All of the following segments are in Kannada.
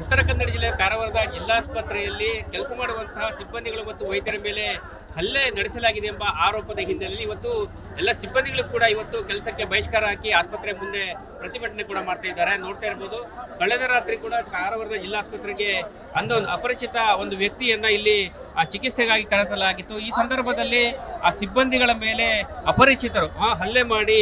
ಉತ್ತರ ಕನ್ನಡ ಜಿಲ್ಲೆ ಕಾರವಾರದ ಜಿಲ್ಲಾಸ್ಪತ್ರೆಯಲ್ಲಿ ಕೆಲಸ ಮಾಡುವಂತಹ ಸಿಬ್ಬಂದಿಗಳು ಮತ್ತು ವೈದ್ಯರ ಮೇಲೆ ಹಲ್ಲೆ ನಡೆಸಲಾಗಿದೆ ಎಂಬ ಆರೋಪದ ಹಿನ್ನೆಲೆಯಲ್ಲಿ ಇವತ್ತು ಎಲ್ಲ ಸಿಬ್ಬಂದಿಗಳು ಕೂಡ ಇವತ್ತು ಕೆಲಸಕ್ಕೆ ಬಹಿಷ್ಕಾರ ಹಾಕಿ ಆಸ್ಪತ್ರೆ ಮುಂದೆ ಪ್ರತಿಭಟನೆ ಕೂಡ ಮಾಡ್ತಾ ಇದ್ದಾರೆ. ನೋಡ್ತಾ ಇರ್ಬೋದು, ಕಳೆದ ರಾತ್ರಿ ಕೂಡ ಕಾರವಾರದ ಜಿಲ್ಲಾಸ್ಪತ್ರೆಗೆ ಅಂದೊಂದು ಅಪರಿಚಿತ ಒಂದು ವ್ಯಕ್ತಿಯನ್ನ ಇಲ್ಲಿ, ಆ, ಚಿಕಿತ್ಸೆಗಾಗಿ ಕರೆತಲಾಗಿತ್ತು ಈ ಸಂದರ್ಭದಲ್ಲಿ ಆ ಸಿಬ್ಬಂದಿಗಳ ಮೇಲೆ ಅಪರಿಚಿತರು ಹಲ್ಲೆ ಮಾಡಿ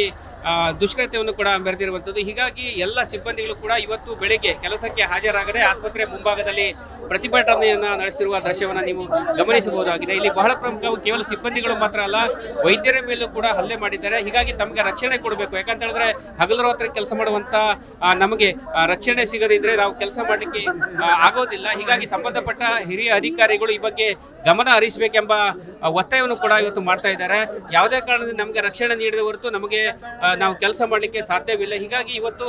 ದುಷ್ಕೃತ್ಯವನ್ನು ಕೂಡ ಮೆರೆದಿರುವಂಥದ್ದು ಹೀಗಾಗಿ ಎಲ್ಲ ಸಿಬ್ಬಂದಿಗಳು ಕೂಡ ಇವತ್ತು ಬೆಳಿಗ್ಗೆ ಕೆಲಸಕ್ಕೆ ಹಾಜರಾಗದೆ ಆಸ್ಪತ್ರೆ ಮುಂಭಾಗದಲ್ಲಿ ಪ್ರತಿಭಟನೆಯನ್ನ ನಡೆಸಿರುವ ದೃಶ್ಯವನ್ನು ನೀವು ಗಮನಿಸಬಹುದಾಗಿದೆ. ಇಲ್ಲಿ ಬಹಳ ಪ್ರಮುಖ ಕೇವಲ ಸಿಬ್ಬಂದಿಗಳು ಮಾತ್ರ ಅಲ್ಲ, ವೈದ್ಯರ ಮೇಲೂ ಕೂಡ ಹಲ್ಲೆ ಮಾಡಿದ್ದಾರೆ. ಹೀಗಾಗಿ ತಮಗೆ ರಕ್ಷಣೆ ಕೊಡಬೇಕು. ಯಾಕಂತ ಹೇಳಿದ್ರೆ ಹಗಲು ರಾತ್ರಿ ಕೆಲಸ ಮಾಡುವಂತ ನಮಗೆ ರಕ್ಷಣೆ ಸಿಗದಿದ್ರೆ ನಾವು ಕೆಲಸ ಮಾಡಲಿಕ್ಕೆ ಆಗೋದಿಲ್ಲ. ಹೀಗಾಗಿ ಸಂಬಂಧಪಟ್ಟ ಹಿರಿಯ ಅಧಿಕಾರಿಗಳು ಈ ಬಗ್ಗೆ ಗಮನ ಹರಿಸಬೇಕೆಂಬ ಒತ್ತಾಯವನ್ನು ಕೂಡ ಇವತ್ತು ಮಾಡ್ತಾ ಇದ್ದಾರೆ. ಯಾವುದೇ ಕಾರಣದಿಂದ ನಮಗೆ ರಕ್ಷಣೆ ನೀಡಿದ ಹೊರತು ನಮಗೆ ನಾವು ಕೆಲಸ ಮಾಡಲಿಕ್ಕೆ ಸಾಧ್ಯವಿಲ್ಲ. ಹೀಗಾಗಿ ಇವತ್ತು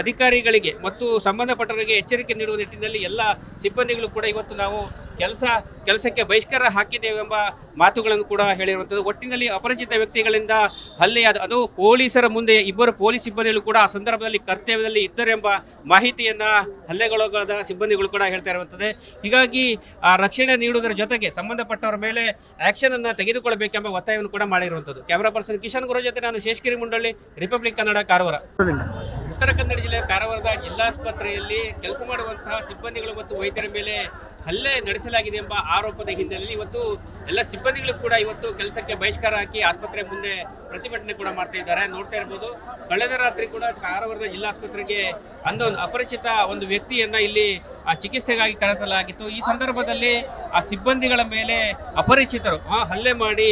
ಅಧಿಕಾರಿಗಳಿಗೆ ಮತ್ತು ಸಂಬಂಧಪಟ್ಟವರಿಗೆ ಎಚ್ಚರಿಕೆ ನೀಡುವ ನಿಟ್ಟಿನಲ್ಲಿ ಎಲ್ಲ ಸಿಬ್ಬಂದಿಗಳು ಕೂಡ ಇವತ್ತು ನಾವು ಕೆಲಸ, ಕೆಲಸಕ್ಕೆ ಬಹಿಷ್ಕಾರ ಹಾಕಿದ್ದೇವೆ ಎಂಬ ಮಾತುಗಳನ್ನು ಕೂಡ ಹೇಳಿರುವಂಥದ್ದು. ಒಟ್ಟಿನಲ್ಲಿ ಅಪರಿಚಿತ ವ್ಯಕ್ತಿಗಳಿಂದ ಹಲ್ಲೆಯಾದ ಅದು ಪೊಲೀಸರ ಮುಂದೆ ಇಬ್ಬರು ಪೊಲೀಸ್ ಸಿಬ್ಬಂದಿಗಳು ಕೂಡ ಆ ಸಂದರ್ಭದಲ್ಲಿ ಕರ್ತವ್ಯದಲ್ಲಿ ಇದ್ದರೆಂಬ ಮಾಹಿತಿಯನ್ನ ಹಲ್ಲೆಗೊಳಗಾದ ಸಿಬ್ಬಂದಿಗಳು ಕೂಡ ಹೇಳ್ತಾ ಇರುವಂಥದ್ದು. ಹೀಗಾಗಿ ಆ ರಕ್ಷಣೆ ನೀಡುವುದರ ಜೊತೆಗೆ ಸಂಬಂಧಪಟ್ಟವರ ಮೇಲೆ ಆಕ್ಷನ್ ಅನ್ನ ತೆಗೆದುಕೊಳ್ಳಬೇಕೆಂಬ ಒತ್ತಾಯವನ್ನು ಕೂಡ ಮಾಡಿರುವಂಥದ್ದು. ಕ್ಯಾಮರಾ ಪರ್ಸನ್ ಕಿಶನ್ ಗುರು ಜೊತೆ ನಾನು ಶೇಷಗಿರಿ ಮುಂಡಳ್ಳಿ ರಿಪಬ್ಲಿಕ್ ಕನ್ನಡ ಕಾರವಾರ ಉತ್ತರ ಕನ್ನಡ ಜಿಲ್ಲೆ ಕಾರವಾರದ ಜಿಲ್ಲಾಸ್ಪತ್ರೆಯಲ್ಲಿ ಕೆಲಸ ಮಾಡುವಂತಹ ಸಿಬ್ಬಂದಿಗಳು ಮತ್ತು ವೈದ್ಯರ ಮೇಲೆ ಹಲ್ಲೆ ನಡೆಸಲಾಗಿದೆ ಎಂಬ ಆರೋಪದ ಹಿನ್ನೆಲೆಯಲ್ಲಿ ಇವತ್ತು ಎಲ್ಲ ಸಿಬ್ಬಂದಿಗಳು ಕೂಡ ಇವತ್ತು ಕೆಲಸಕ್ಕೆ ಬಹಿಷ್ಕಾರ ಹಾಕಿ ಆಸ್ಪತ್ರೆ ಮುಂದೆ ಪ್ರತಿಭಟನೆ ಕೂಡ ಮಾಡ್ತಾ ಇದ್ದಾರೆ. ನೋಡ್ತಾ ಇರ್ಬೋದು, ಕಳೆದ ರಾತ್ರಿ ಕೂಡ ಕಾರವಾರದ ಜಿಲ್ಲಾಸ್ಪತ್ರೆಗೆ ಅಂದೊಂದು ಅಪರಿಚಿತ ಒಂದು ವ್ಯಕ್ತಿಯನ್ನ ಇಲ್ಲಿ, ಆ, ಚಿಕಿತ್ಸೆಗಾಗಿ ಕರೆತಲಾಗಿತ್ತು ಈ ಸಂದರ್ಭದಲ್ಲಿ ಆ ಸಿಬ್ಬಂದಿಗಳ ಮೇಲೆ ಅಪರಿಚಿತರು ಹಲ್ಲೆ ಮಾಡಿ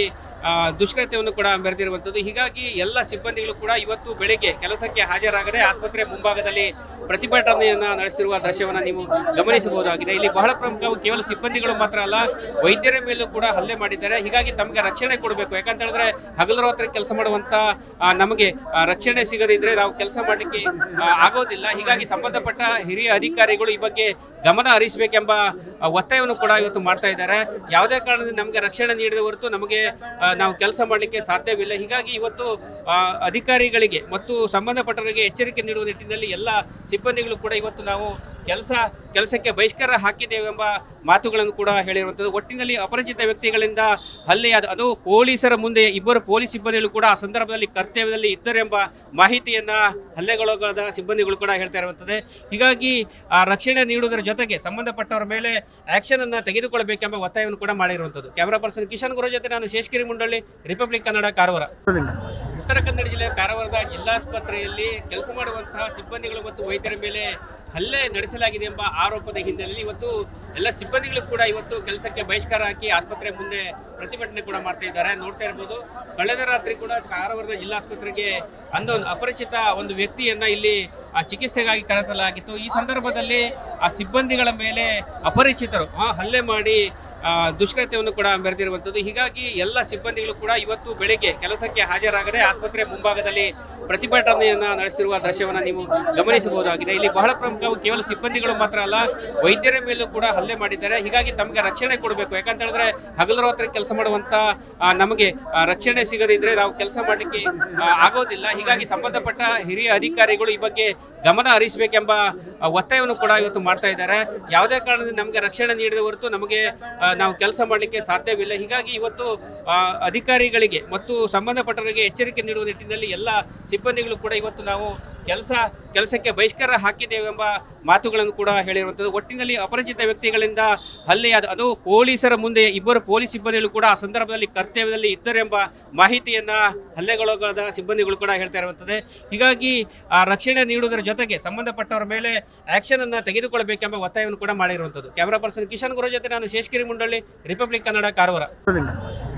ದುಷ್ಕೃತ್ಯವನ್ನು ಕೂಡ ಮೆರೆದಿರುವಂಥದ್ದು ಹೀಗಾಗಿ ಎಲ್ಲ ಸಿಬ್ಬಂದಿಗಳು ಕೂಡ ಇವತ್ತು ಬೆಳಿಗ್ಗೆ ಕೆಲಸಕ್ಕೆ ಹಾಜರಾಗದೆ ಆಸ್ಪತ್ರೆ ಮುಂಭಾಗದಲ್ಲಿ ಪ್ರತಿಭಟನೆಯನ್ನ ನಡೆಸಿರುವ ದೃಶ್ಯವನ್ನು ನೀವು ಗಮನಿಸಬಹುದಾಗಿದೆ. ಇಲ್ಲಿ ಬಹಳ ಪ್ರಮುಖವಾಗಿ ಕೇವಲ ಸಿಬ್ಬಂದಿಗಳು ಮಾತ್ರ ಅಲ್ಲ, ವೈದ್ಯರ ಮೇಲೂ ಕೂಡ ಹಲ್ಲೆ ಮಾಡಿದ್ದಾರೆ. ಹೀಗಾಗಿ ತಮಗೆ ರಕ್ಷಣೆ ಕೊಡಬೇಕು. ಯಾಕಂತ ಹೇಳಿದ್ರೆ ಹಗಲು ರಾತ್ರಿ ಕೆಲಸ ಮಾಡುವಂತ ನಮಗೆ ರಕ್ಷಣೆ ಸಿಗದಿದ್ರೆ ನಾವು ಕೆಲಸ ಮಾಡಲಿಕ್ಕೆ ಆಗೋದಿಲ್ಲ. ಹೀಗಾಗಿ ಸಂಬಂಧಪಟ್ಟ ಹಿರಿಯ ಅಧಿಕಾರಿಗಳು ಈ ಬಗ್ಗೆ ಗಮನ ಹರಿಸಬೇಕೆಂಬ ಒತ್ತಾಯವನ್ನು ಕೂಡ ಇವತ್ತು ಮಾಡ್ತಾ ಇದ್ದಾರೆ. ಯಾವುದೇ ಕಾರಣದಿಂದ ನಮಗೆ ರಕ್ಷಣೆ ನೀಡಿದ ಹೊರತು ನಮಗೆ ನಾವು ಕೆಲಸ ಮಾಡಲಿಕ್ಕೆ ಸಾಧ್ಯವಿಲ್ಲ. ಹೀಗಾಗಿ ಇವತ್ತು ಅಧಿಕಾರಿಗಳಿಗೆ ಮತ್ತು ಸಂಬಂಧಪಟ್ಟವರಿಗೆ ಎಚ್ಚರಿಕೆ ನೀಡುವ ನಿಟ್ಟಿನಲ್ಲಿ ಎಲ್ಲ ಸಿಬ್ಬಂದಿಗಳು ಕೂಡ ಇವತ್ತು ನಾವು ಕೆಲಸ, ಕೆಲಸಕ್ಕೆ ಬಹಿಷ್ಕಾರ ಹಾಕಿದ್ದೇವೆ ಎಂಬ ಮಾತುಗಳನ್ನು ಕೂಡ ಹೇಳಿರುವಂಥದ್ದು. ಒಟ್ಟಿನಲ್ಲಿ ಅಪರಿಚಿತ ವ್ಯಕ್ತಿಗಳಿಂದ ಹಲ್ಲೆಯಾದ ಅದು ಪೊಲೀಸರ ಮುಂದೆ ಇಬ್ಬರು ಪೊಲೀಸ್ ಸಿಬ್ಬಂದಿಗಳು ಕೂಡ ಆ ಸಂದರ್ಭದಲ್ಲಿ ಕರ್ತವ್ಯದಲ್ಲಿ ಇದ್ದರೆಂಬ ಮಾಹಿತಿಯನ್ನು ಹಲ್ಲೆಗೊಳಗಾದ ಸಿಬ್ಬಂದಿಗಳು ಕೂಡ ಹೇಳ್ತಾ ಇರುವಂಥದ್ದು. ಹೀಗಾಗಿ ಆ ರಕ್ಷಣೆ ನೀಡುವುದರ ಜೊತೆಗೆ ಸಂಬಂಧಪಟ್ಟವರ ಮೇಲೆ ಆ್ಯಕ್ಷನನ್ನು ತೆಗೆದುಕೊಳ್ಳಬೇಕೆಂಬ ಒತ್ತಾಯವನ್ನು ಕೂಡ ಮಾಡಿರುವಂಥದ್ದು. ಕ್ಯಾಮರಾ ಪರ್ಸನ್ ಕಿಶನ್ ಗುರು ಜೊತೆ ನಾನು ಶೇಷಗಿರಿ ಮುಂಡಳ್ಳಿ ರಿಪಬ್ಲಿಕ್ ಕನ್ನಡ ಕಾರವಾರ ಉತ್ತರ ಕನ್ನಡ ಜಿಲ್ಲೆ ಕಾರವಾರದ ಜಿಲ್ಲಾಸ್ಪತ್ರೆಯಲ್ಲಿ ಕೆಲಸ ಮಾಡುವಂತಹ ಸಿಬ್ಬಂದಿಗಳು ಮತ್ತು ವೈದ್ಯರ ಮೇಲೆ ಹಲ್ಲೆ ನಡೆಸಲಾಗಿದೆ ಎಂಬ ಆರೋಪದ ಹಿನ್ನೆಲೆಯಲ್ಲಿ ಇವತ್ತು ಎಲ್ಲ ಸಿಬ್ಬಂದಿಗಳು ಕೂಡ ಇವತ್ತು ಕೆಲಸಕ್ಕೆ ಬಹಿಷ್ಕಾರ ಹಾಕಿ ಆಸ್ಪತ್ರೆ ಮುಂದೆ ಪ್ರತಿಭಟನೆ ಕೂಡ ಮಾಡ್ತಾ ಇದ್ದಾರೆ. ನೋಡ್ತಾ ಇರ್ಬೋದು, ಕಳೆದ ರಾತ್ರಿ ಕೂಡ ಕಾರವಾರದ ಜಿಲ್ಲಾಸ್ಪತ್ರೆಗೆ ಅಂದೊಂದು ಅಪರಿಚಿತ ಒಂದು ವ್ಯಕ್ತಿಯನ್ನ ಇಲ್ಲಿ, ಆ, ಚಿಕಿತ್ಸೆಗಾಗಿ ಕರೆತಲಾಗಿತ್ತು ಈ ಸಂದರ್ಭದಲ್ಲಿ ಆ ಸಿಬ್ಬಂದಿಗಳ ಮೇಲೆ ಅಪರಿಚಿತರು ಹಲ್ಲೆ ಮಾಡಿ ದುಷ್ಕೃತ್ಯವನ್ನು ಕೂಡ ಮೆರೆದಿರುವಂಥದ್ದು ಹೀಗಾಗಿ ಎಲ್ಲ ಸಿಬ್ಬಂದಿಗಳು ಕೂಡ ಇವತ್ತು ಬೆಳಿಗ್ಗೆ ಕೆಲಸಕ್ಕೆ ಹಾಜರಾಗದೆ ಆಸ್ಪತ್ರೆ ಮುಂಭಾಗದಲ್ಲಿ ಪ್ರತಿಭಟನೆಯನ್ನು ನಡೆಸಿರುವ ದೃಶ್ಯವನ್ನು ನೀವು ಗಮನಿಸಬಹುದಾಗಿದೆ. ಇಲ್ಲಿ ಬಹಳ ಪ್ರಮುಖವಾಗಿ ಕೇವಲ ಸಿಬ್ಬಂದಿಗಳು ಮಾತ್ರ ಅಲ್ಲ, ವೈದ್ಯರ ಮೇಲೂ ಕೂಡ ಹಲ್ಲೆ ಮಾಡಿದ್ದಾರೆ. ಹೀಗಾಗಿ ತಮಗೆ ರಕ್ಷಣೆ ಕೊಡಬೇಕು. ಯಾಕಂತ ಹೇಳಿದ್ರೆ ಹಗಲು ರಾತ್ರಿ ಕೆಲಸ ಮಾಡುವಂತ ನಮಗೆ ರಕ್ಷಣೆ ಸಿಗದಿದ್ರೆ ನಾವು ಕೆಲಸ ಮಾಡಲಿಕ್ಕೆ ಆಗೋದಿಲ್ಲ. ಹೀಗಾಗಿ ಸಂಬಂಧಪಟ್ಟ ಹಿರಿಯ ಅಧಿಕಾರಿಗಳು ಈ ಬಗ್ಗೆ ಗಮನ ಹರಿಸಬೇಕೆಂಬ ಒತ್ತಾಯವನ್ನು ಕೂಡ ಇವತ್ತು ಮಾಡ್ತಾ ಇದ್ದಾರೆ. ಯಾವುದೇ ಕಾರಣದಿಂದ ನಮಗೆ ರಕ್ಷಣೆ ನೀಡಿದ ಹೊರತು ನಮಗೆ ನಾವು ಕೆಲಸ ಮಾಡಲಿಕ್ಕೆ ಸಾಧ್ಯವಿಲ್ಲ. ಹೀಗಾಗಿ ಇವತ್ತು ಅಧಿಕಾರಿಗಳಿಗೆ ಮತ್ತು ಸಂಬಂಧಪಟ್ಟವರಿಗೆ ಎಚ್ಚರಿಕೆ ನೀಡುವ ನಿಟ್ಟಿನಲ್ಲಿ ಎಲ್ಲ ಸಿಬ್ಬಂದಿಗಳು ಕೂಡ ಇವತ್ತು ನಾವು ಕೆಲಸ, ಕೆಲಸಕ್ಕೆ ಬಹಿಷ್ಕಾರ ಹಾಕಿದ್ದೇವೆ ಎಂಬ ಮಾತುಗಳನ್ನು ಕೂಡ ಹೇಳಿರುವಂಥದ್ದು. ಒಟ್ಟಿನಲ್ಲಿ ಅಪರಿಚಿತ ವ್ಯಕ್ತಿಗಳಿಂದ ಹಲ್ಲೆಯಾದ ಅದು ಪೊಲೀಸರ ಮುಂದೆ ಇಬ್ಬರು ಪೊಲೀಸ್ ಸಿಬ್ಬಂದಿಗಳು ಕೂಡ ಆ ಸಂದರ್ಭದಲ್ಲಿ ಕರ್ತವ್ಯದಲ್ಲಿ ಇದ್ದರೆಂಬ ಮಾಹಿತಿಯನ್ನು ಹಲ್ಲೆಗೊಳಗಾದ ಸಿಬ್ಬಂದಿಗಳು ಕೂಡ ಹೇಳ್ತಾ ಇರುವಂಥದ್ದು. ಹೀಗಾಗಿ ಆ ರಕ್ಷಣೆ ನೀಡುವುದರ ಜೊತೆಗೆ ಸಂಬಂಧಪಟ್ಟವರ ಮೇಲೆ ಆ್ಯಕ್ಷನನ್ನು ತೆಗೆದುಕೊಳ್ಳಬೇಕೆಂಬ ಒತ್ತಾಯವನ್ನು ಕೂಡ ಮಾಡಿರುವಂಥದ್ದು. ಕ್ಯಾಮರಾ ಪರ್ಸನ್ ಕಿಶನ್ ಗುರು ಜೊತೆ ನಾನು ಶೇಷಗಿರಿ ಮುಂಡಳ್ಳಿ ರಿಪಬ್ಲಿಕ್ ಕನ್ನಡ ಕಾರವಾರ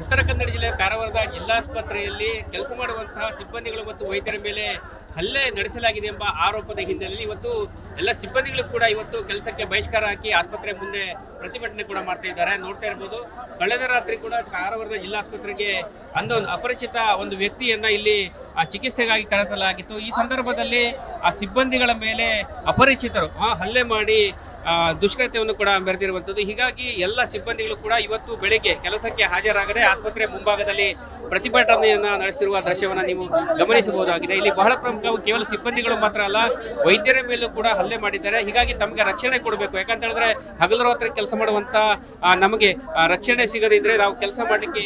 ಉತ್ತರ ಕನ್ನಡ ಜಿಲ್ಲೆ ಕಾರವಾರದ ಜಿಲ್ಲಾಸ್ಪತ್ರೆಯಲ್ಲಿ ಕೆಲಸ ಮಾಡುವಂತಹ ಸಿಬ್ಬಂದಿಗಳು ಮತ್ತು ವೈದ್ಯರ ಮೇಲೆ ಹಲ್ಲೆ ನಡೆಸಲಾಗಿದೆ ಎಂಬ ಆರೋಪದ ಹಿನ್ನೆಲೆಯಲ್ಲಿ ಇವತ್ತು ಎಲ್ಲ ಸಿಬ್ಬಂದಿಗಳು ಕೂಡ ಇವತ್ತು ಕೆಲಸಕ್ಕೆ ಬಹಿಷ್ಕಾರ ಹಾಕಿ ಆಸ್ಪತ್ರೆ ಮುಂದೆ ಪ್ರತಿಭಟನೆ ಕೂಡ ಮಾಡ್ತಾ ಇದ್ದಾರೆ. ನೋಡ್ತಾ ಇರ್ಬೋದು, ಕಳೆದ ರಾತ್ರಿ ಕೂಡ ಕಾರವಾರದ ಜಿಲ್ಲಾಸ್ಪತ್ರೆಗೆ ಅಂದೊಂದು ಅಪರಿಚಿತ ಒಂದು ವ್ಯಕ್ತಿಯನ್ನ ಇಲ್ಲಿ, ಆ, ಚಿಕಿತ್ಸೆಗಾಗಿ ಕರೆತಲಾಗಿತ್ತು ಈ ಸಂದರ್ಭದಲ್ಲಿ ಆ ಸಿಬ್ಬಂದಿಗಳ ಮೇಲೆ ಅಪರಿಚಿತರು ಹಲ್ಲೆ ಮಾಡಿ ದುಷ್ಕೃತ್ಯವನ್ನು ಕೂಡ ಮೆರೆದಿರುವಂಥದ್ದು ಹೀಗಾಗಿ ಎಲ್ಲ ಸಿಬ್ಬಂದಿಗಳು ಕೂಡ ಇವತ್ತು ಬೆಳಿಗ್ಗೆ ಕೆಲಸಕ್ಕೆ ಹಾಜರಾಗದೆ ಆಸ್ಪತ್ರೆ ಮುಂಭಾಗದಲ್ಲಿ ಪ್ರತಿಭಟನೆಯನ್ನ ನಡೆಸಿರುವ ದೃಶ್ಯವನ್ನು ನೀವು ಗಮನಿಸಬಹುದಾಗಿದೆ. ಇಲ್ಲಿ ಬಹಳ ಪ್ರಮುಖವಾಗಿ ಕೇವಲ ಸಿಬ್ಬಂದಿಗಳು ಮಾತ್ರ ಅಲ್ಲ, ವೈದ್ಯರ ಮೇಲೂ ಕೂಡ ಹಲ್ಲೆ ಮಾಡಿದ್ದಾರೆ. ಹೀಗಾಗಿ ತಮಗೆ ರಕ್ಷಣೆ ಕೊಡಬೇಕು. ಯಾಕಂತ ಹೇಳಿದ್ರೆ ಹಗಲು ರಾತ್ರಿ ಕೆಲಸ ಮಾಡುವಂತ ನಮಗೆ ರಕ್ಷಣೆ ಸಿಗದಿದ್ರೆ ನಾವು ಕೆಲಸ ಮಾಡಲಿಕ್ಕೆ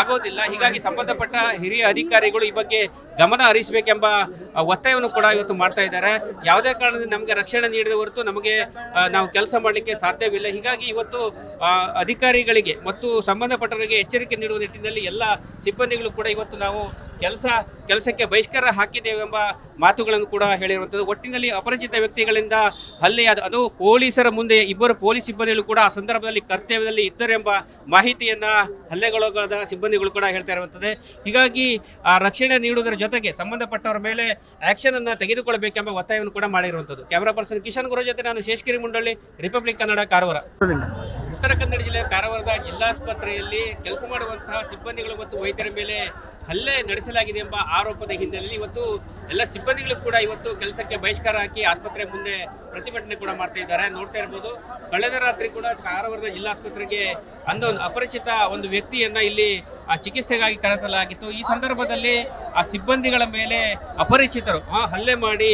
ಆಗೋದಿಲ್ಲ. ಹೀಗಾಗಿ ಸಂಬಂಧಪಟ್ಟ ಹಿರಿಯ ಅಧಿಕಾರಿಗಳು ಈ ಬಗ್ಗೆ ಗಮನ ಹರಿಸಬೇಕೆಂಬ ಒತ್ತಾಯವನ್ನು ಕೂಡ ಇವತ್ತು ಮಾಡ್ತಾ ಇದ್ದಾರೆ. ಯಾವುದೇ ಕಾರಣದಿಂದ ನಮಗೆ ರಕ್ಷಣೆ ನೀಡಿದ ಹೊರತು ನಮಗೆ ನಾವು ಕೆಲಸ ಮಾಡಲಿಕ್ಕೆ ಸಾಧ್ಯವಿಲ್ಲ. ಹೀಗಾಗಿ ಇವತ್ತು ಅಧಿಕಾರಿಗಳಿಗೆ ಮತ್ತು ಸಂಬಂಧಪಟ್ಟವರಿಗೆ ಎಚ್ಚರಿಕೆ ನೀಡುವ ನಿಟ್ಟಿನಲ್ಲಿ ಎಲ್ಲ ಸಿಬ್ಬಂದಿಗಳು ಕೂಡ ಇವತ್ತು ನಾವು ಕೆಲಸ, ಕೆಲಸಕ್ಕೆ ಬಹಿಷ್ಕಾರ ಹಾಕಿದ್ದೇವೆ ಎಂಬ ಮಾತುಗಳನ್ನು ಕೂಡ ಹೇಳಿರುವಂಥದ್ದು. ಒಟ್ಟಿನಲ್ಲಿ ಅಪರಿಚಿತ ವ್ಯಕ್ತಿಗಳಿಂದ ಹಲ್ಲೆಯಾದ ಅದು ಪೊಲೀಸರ ಮುಂದೆ ಇಬ್ಬರು ಪೊಲೀಸ್ ಸಿಬ್ಬಂದಿಗಳು ಕೂಡ ಆ ಸಂದರ್ಭದಲ್ಲಿ ಕರ್ತವ್ಯದಲ್ಲಿ ಇದ್ದರೆಂಬ ಮಾಹಿತಿಯನ್ನು ಹಲ್ಲೆಗೊಳಗಾದ ಸಿಬ್ಬಂದಿಗಳು ಕೂಡ ಹೇಳ್ತಾ ಇರುವಂಥದ್ದು. ಹೀಗಾಗಿ ಆ ರಕ್ಷಣೆ ನೀಡುವುದರ ಜೊತೆಗೆ ಸಂಬಂಧಪಟ್ಟವರ ಮೇಲೆ ಆ್ಯಕ್ಷನನ್ನು ತೆಗೆದುಕೊಳ್ಳಬೇಕೆಂಬ ಒತ್ತಾಯವನ್ನು ಕೂಡ ಮಾಡಿರುವಂಥದ್ದು. ಕ್ಯಾಮರಾ ಪರ್ಸನ್ ಕಿಶನ್ ಗುರು ಜೊತೆ ನಾನು ಶೇಷಗಿರಿ ಮುಂಡಳ್ಳಿ ರಿಪಬ್ಲಿಕ್ ಕನ್ನಡ ಕಾರವಾರ ಉತ್ತರ ಕನ್ನಡ ಜಿಲ್ಲೆಯ ಕಾರವಾರದ ಜಿಲ್ಲಾಸ್ಪತ್ರೆಯಲ್ಲಿ ಕೆಲಸ ಮಾಡುವಂತಹ ಸಿಬ್ಬಂದಿಗಳು ಮತ್ತು ವೈದ್ಯರ ಮೇಲೆ ಹಲ್ಲೆ ನಡೆಸಲಾಗಿದೆ ಎಂಬ ಆರೋಪದ ಹಿನ್ನೆಲೆಯಲ್ಲಿ ಇವತ್ತು ಎಲ್ಲ ಸಿಬ್ಬಂದಿಗಳು ಕೂಡ ಇವತ್ತು ಕೆಲಸಕ್ಕೆ ಬಹಿಷ್ಕಾರ ಹಾಕಿ ಆಸ್ಪತ್ರೆ ಮುಂದೆ ಪ್ರತಿಭಟನೆ ಕೂಡ ಮಾಡ್ತಾ ಇದ್ದಾರೆ. ನೋಡ್ತಾ ಇರ್ಬೋದು, ಕಳೆದ ರಾತ್ರಿ ಕೂಡ ಕಾರವಾರದ ಜಿಲ್ಲಾಸ್ಪತ್ರೆಗೆ ಅಂದೊಂದು ಅಪರಿಚಿತ ಒಂದು ವ್ಯಕ್ತಿಯನ್ನ ಇಲ್ಲಿ, ಆ, ಚಿಕಿತ್ಸೆಗಾಗಿ ಕರೆತಲಾಗಿತ್ತು ಈ ಸಂದರ್ಭದಲ್ಲಿ ಆ ಸಿಬ್ಬಂದಿಗಳ ಮೇಲೆ ಅಪರಿಚಿತರು ಹಲ್ಲೆ ಮಾಡಿ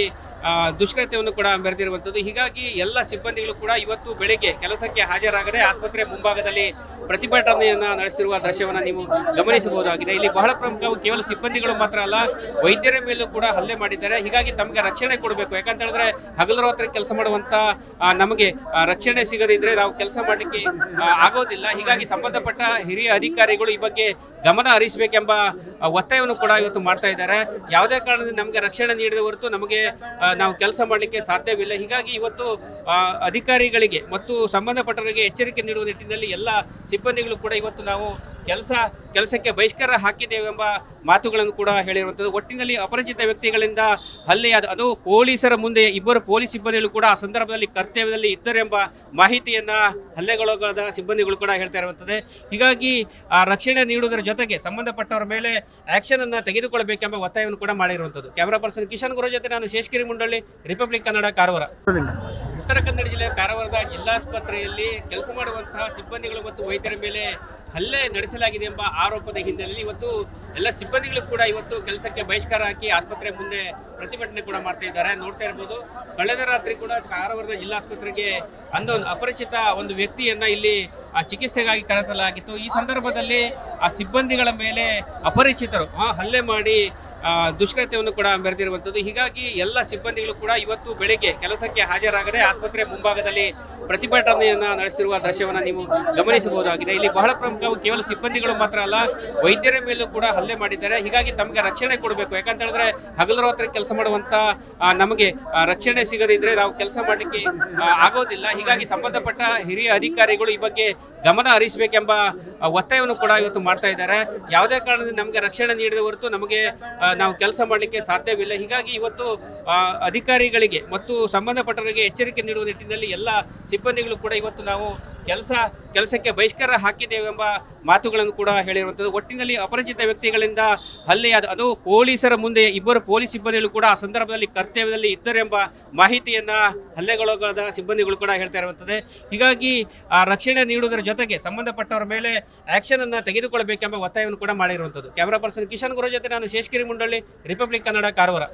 ದುಷ್ಕೃತ್ಯವನ್ನು ಕೂಡ ಮೆರೆದಿರುವಂಥದ್ದು ಹೀಗಾಗಿ ಎಲ್ಲ ಸಿಬ್ಬಂದಿಗಳು ಕೂಡ ಇವತ್ತು ಬೆಳಿಗ್ಗೆ ಕೆಲಸಕ್ಕೆ ಹಾಜರಾಗದೆ ಆಸ್ಪತ್ರೆ ಮುಂಭಾಗದಲ್ಲಿ ಪ್ರತಿಭಟನೆಯನ್ನ ನಡೆಸಿರುವ ದೃಶ್ಯವನ್ನು ನೀವು ಗಮನಿಸಬಹುದಾಗಿದೆ. ಇಲ್ಲಿ ಬಹಳ ಪ್ರಮುಖವಾಗಿ ಕೇವಲ ಸಿಬ್ಬಂದಿಗಳು ಮಾತ್ರ ಅಲ್ಲ, ವೈದ್ಯರ ಮೇಲೂ ಕೂಡ ಹಲ್ಲೆ ಮಾಡಿದ್ದಾರೆ. ಹೀಗಾಗಿ ತಮಗೆ ರಕ್ಷಣೆ ಕೊಡಬೇಕು. ಯಾಕಂತ ಹೇಳಿದ್ರೆ ಹಗಲು ರಾತ್ರಿ ಕೆಲಸ ಮಾಡುವಂತ ನಮಗೆ ರಕ್ಷಣೆ ಸಿಗದಿದ್ರೆ ನಾವು ಕೆಲಸ ಮಾಡಲಿಕ್ಕೆ ಆಗೋದಿಲ್ಲ. ಹೀಗಾಗಿ ಸಂಬಂಧಪಟ್ಟ ಹಿರಿಯ ಅಧಿಕಾರಿಗಳು ಈ ಬಗ್ಗೆ ಗಮನ ಹರಿಸಬೇಕೆಂಬ ಒತ್ತಾಯವನ್ನು ಕೂಡ ಇವತ್ತು ಮಾಡ್ತಾ ಇದ್ದಾರೆ. ಯಾವುದೇ ಕಾರಣದಿಂದ ನಮಗೆ ರಕ್ಷಣೆ ನೀಡಿದ ಹೊರತು ನಮಗೆ ನಾವು ಕೆಲಸ ಮಾಡಲಿಕ್ಕೆ ಸಾಧ್ಯವಿಲ್ಲ. ಹೀಗಾಗಿ ಇವತ್ತು ಅಧಿಕಾರಿಗಳಿಗೆ ಮತ್ತು ಸಂಬಂಧಪಟ್ಟವರಿಗೆ ಎಚ್ಚರಿಕೆ ನೀಡುವ ನಿಟ್ಟಿನಲ್ಲಿ ಎಲ್ಲ ಸಿಬ್ಬಂದಿಗಳು ಕೂಡ ಇವತ್ತು ನಾವು ಕೆಲಸ, ಕೆಲಸಕ್ಕೆ ಬಹಿಷ್ಕಾರ ಹಾಕಿದ್ದೇವೆ ಎಂಬ ಮಾತುಗಳನ್ನು ಕೂಡ ಹೇಳಿರುವಂಥದ್ದು. ಒಟ್ಟಿನಲ್ಲಿ ಅಪರಿಚಿತ ವ್ಯಕ್ತಿಗಳಿಂದ ಹಲ್ಲೆಯಾದ ಅದು ಪೊಲೀಸರ ಮುಂದೆ ಇಬ್ಬರು ಪೊಲೀಸ್ ಸಿಬ್ಬಂದಿಗಳು ಕೂಡ ಆ ಸಂದರ್ಭದಲ್ಲಿ ಕರ್ತವ್ಯದಲ್ಲಿ ಇದ್ದರೆಂಬ ಮಾಹಿತಿಯನ್ನ ಹಲ್ಲೆಗೊಳಗಾದ ಸಿಬ್ಬಂದಿಗಳು ಕೂಡ ಹೇಳ್ತಾ ಇರುವಂಥದ್ದು. ಹೀಗಾಗಿ ಆ ರಕ್ಷಣೆ ನೀಡುವುದರ ಜೊತೆಗೆ ಸಂಬಂಧಪಟ್ಟವರ ಮೇಲೆ ಆಕ್ಷನ್ ಅನ್ನ ತೆಗೆದುಕೊಳ್ಳಬೇಕೆಂಬ ಒತ್ತಾಯವನ್ನು ಕೂಡ ಮಾಡಿರುವಂಥದ್ದು. ಕ್ಯಾಮರಾ ಪರ್ಸನ್ ಕಿಶನ್ ಗುರು ಜೊತೆ ನಾನು ಶೇಷಗಿರಿ ಮುಂಡಳ್ಳಿ ರಿಪಬ್ಲಿಕ್ ಕನ್ನಡ ಕಾರವಾರ ಉತ್ತರ ಕನ್ನಡ ಜಿಲ್ಲೆ ಕಾರವಾರದ ಜಿಲ್ಲಾಸ್ಪತ್ರೆಯಲ್ಲಿ ಕೆಲಸ ಮಾಡುವಂತಹ ಸಿಬ್ಬಂದಿಗಳು ಮತ್ತು ವೈದ್ಯರ ಮೇಲೆ ಹಲ್ಲೆ ನಡೆಸಲಾಗಿದೆ ಎಂಬ ಆರೋಪದ ಹಿನ್ನೆಲೆಯಲ್ಲಿ ಇವತ್ತು ಎಲ್ಲ ಸಿಬ್ಬಂದಿಗಳು ಕೂಡ ಇವತ್ತು ಕೆಲಸಕ್ಕೆ ಬಹಿಷ್ಕಾರ ಹಾಕಿ ಆಸ್ಪತ್ರೆ ಮುಂದೆ ಪ್ರತಿಭಟನೆ ಕೂಡ ಮಾಡ್ತಾ ಇದ್ದಾರೆ. ನೋಡ್ತಾ ಇರ್ಬೋದು, ಕಳೆದ ರಾತ್ರಿ ಕೂಡ ಕಾರವಾರದ ಜಿಲ್ಲಾಸ್ಪತ್ರೆಗೆ ಅಂದೊಂದು ಅಪರಿಚಿತ ಒಂದು ವ್ಯಕ್ತಿಯನ್ನ ಇಲ್ಲಿ, ಆ, ಚಿಕಿತ್ಸೆಗಾಗಿ ಕರೆತಲಾಗಿತ್ತು ಈ ಸಂದರ್ಭದಲ್ಲಿ ಆ ಸಿಬ್ಬಂದಿಗಳ ಮೇಲೆ ಅಪರಿಚಿತರು ಹಲ್ಲೆ ಮಾಡಿ ದುಷ್ಕೃತ್ಯವನ್ನು ಕೂಡ ಮೆರೆದಿರುವಂಥದ್ದು ಹೀಗಾಗಿ ಎಲ್ಲ ಸಿಬ್ಬಂದಿಗಳು ಕೂಡ ಇವತ್ತು ಬೆಳಿಗ್ಗೆ ಕೆಲಸಕ್ಕೆ ಹಾಜರಾಗದೆ ಆಸ್ಪತ್ರೆ ಮುಂಭಾಗದಲ್ಲಿ ಪ್ರತಿಭಟನೆಯನ್ನ ನಡೆಸಿರುವ ದೃಶ್ಯವನ್ನು ನೀವು ಗಮನಿಸಬಹುದಾಗಿದೆ. ಇಲ್ಲಿ ಬಹಳ ಪ್ರಮುಖವಾಗಿ ಕೇವಲ ಸಿಬ್ಬಂದಿಗಳು ಮಾತ್ರ ಅಲ್ಲ, ವೈದ್ಯರ ಮೇಲೂ ಕೂಡ ಹಲ್ಲೆ ಮಾಡಿದ್ದಾರೆ. ಹೀಗಾಗಿ ತಮಗೆ ರಕ್ಷಣೆ ಕೊಡಬೇಕು. ಯಾಕಂತ ಹೇಳಿದ್ರೆ ಹಗಲು ರಾತ್ರಿ ಕೆಲಸ ಮಾಡುವಂತ ನಮಗೆ ರಕ್ಷಣೆ ಸಿಗದಿದ್ರೆ ನಾವು ಕೆಲಸ ಮಾಡಲಿಕ್ಕೆ ಆಗೋದಿಲ್ಲ. ಹೀಗಾಗಿ ಸಂಬಂಧಪಟ್ಟ ಹಿರಿಯ ಅಧಿಕಾರಿಗಳು ಈ ಬಗ್ಗೆ ಗಮನ ಹರಿಸಬೇಕೆಂಬ ಒತ್ತಾಯವನ್ನು ಕೂಡ ಇವತ್ತು ಮಾಡ್ತಾ ಇದ್ದಾರೆ. ಯಾವುದೇ ಕಾರಣದಿಂದ ನಮಗೆ ರಕ್ಷಣೆ ನೀಡಿದ ಹೊರತು ನಮಗೆ ನಾವು ಕೆಲಸ ಮಾಡಲಿಕ್ಕೆ ಸಾಧ್ಯವಿಲ್ಲ. ಹೀಗಾಗಿ ಇವತ್ತು ಅಧಿಕಾರಿಗಳಿಗೆ ಮತ್ತು ಸಂಬಂಧಪಟ್ಟವರಿಗೆ ಎಚ್ಚರಿಕೆ ನೀಡುವ ನಿಟ್ಟಿನಲ್ಲಿ ಎಲ್ಲ ಸಿಬ್ಬಂದಿಗಳು ಕೂಡ ಇವತ್ತು ನಾವು ಕೆಲಸ, ಕೆಲಸಕ್ಕೆ ಬಹಿಷ್ಕಾರ ಹಾಕಿದ್ದೇವೆ ಎಂಬ ಮಾತುಗಳನ್ನು ಕೂಡ ಹೇಳಿರುವಂಥದ್ದು. ಒಟ್ಟಿನಲ್ಲಿ ಅಪರಿಚಿತ ವ್ಯಕ್ತಿಗಳಿಂದ ಹಲ್ಲೆಯಾದ ಅದು ಪೊಲೀಸರ ಮುಂದೆ ಇಬ್ಬರು ಪೊಲೀಸ್ ಸಿಬ್ಬಂದಿಗಳು ಕೂಡ ಆ ಸಂದರ್ಭದಲ್ಲಿ ಕರ್ತವ್ಯದಲ್ಲಿ ಇದ್ದರೆಂಬ ಮಾಹಿತಿಯನ್ನು ಹಲ್ಲೆಗೊಳಗಾದ ಸಿಬ್ಬಂದಿಗಳು ಕೂಡ ಹೇಳ್ತಾ ಇರುವಂಥದ್ದು. ಹೀಗಾಗಿ ಆ ರಕ್ಷಣೆ ನೀಡುವುದರ ಜೊತೆಗೆ ಸಂಬಂಧಪಟ್ಟವರ ಮೇಲೆ ಆ್ಯಕ್ಷನನ್ನು ತೆಗೆದುಕೊಳ್ಳಬೇಕೆಂಬ ಒತ್ತಾಯವನ್ನು ಕೂಡ ಮಾಡಿರುವಂಥದ್ದು. ಕ್ಯಾಮರಾ ಪರ್ಸನ್ ಕಿಶನ್ ಗುರು ಜೊತೆ ನಾನು ಶೇಷಗಿರಿ ಮುಂಡಳ್ಳಿ ರಿಪಬ್ಲಿಕ್ ಕನ್ನಡ ಕಾರವಾರ